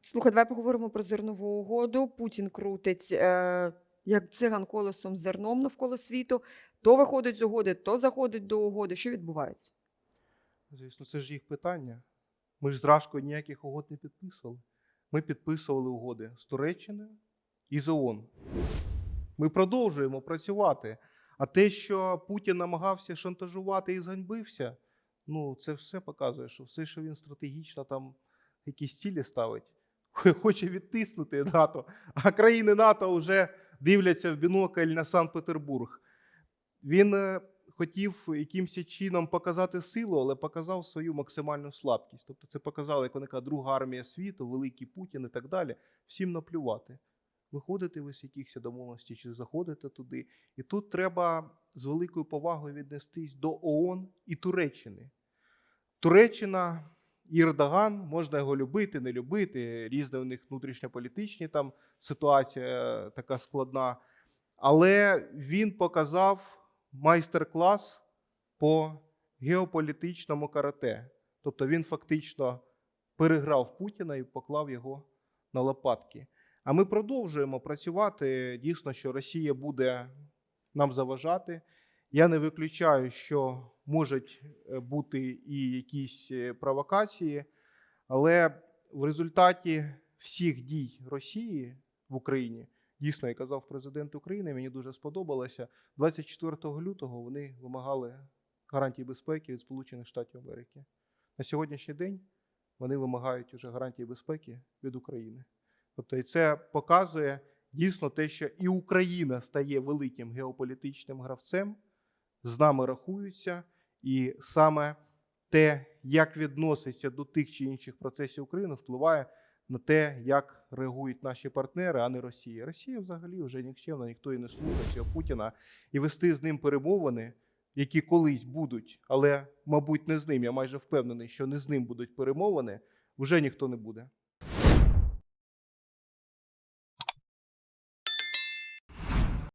Слухай, давай поговоримо про зернову угоду. Путін крутить е, як циган колесом зерном навколо світу. То виходить з угоди, то заходить до угоди. Що відбувається? Звісно, це ж їх питання. Ми ж з ніяких угод не підписували. Ми підписували угоди з Туреччиною і з ООН. Ми продовжуємо працювати. А те, що Путін намагався шантажувати і зганьбився, ну це все показує, що все, що він стратегічно там якісь цілі ставить, хоче відтиснути НАТО, а країни НАТО вже дивляться в бінокль на Санкт-Петербург. Він е, хотів якимось чином показати силу, але показав свою максимальну слабкість. Тобто це показало, як вона друга армія світу, великий Путін і так далі. Всім наплювати. Виходите ви з якихось домовленостей чи заходите туди. І тут треба з великою повагою віднестись до ООН і Туреччини. Туреччина і Ердоган, можна його любити, не любити. Різна у них внутрішньополітичні там ситуація е, така складна. Але він показав майстер-клас по геополітичному карате. Тобто він фактично переграв Путіна і поклав його на лопатки. А ми продовжуємо працювати. Дійсно, що Росія буде нам заважати. Я не виключаю, що можуть е, бути і якісь е, провокації, але в результаті всіх дій Росії в Україні, дійсно, як казав президент України, мені дуже сподобалося. 24 лютого вони вимагали гарантій безпеки від Сполучених Штатів Америки. На сьогоднішній день вони вимагають уже гарантій безпеки від України. Тобто, і це показує дійсно те, що і Україна стає великим геополітичним гравцем, з нами рахуються, і саме те, як відноситься до тих чи інших процесів України, впливає на те, як реагують наші партнери, а не Росія. Росія взагалі вже нікчемна, ніхто і не слухає Путіна. І вести з ним перемовини, які колись будуть, але, мабуть, не з ним. Я майже впевнений, що не з ним будуть перемовини, вже ніхто не буде.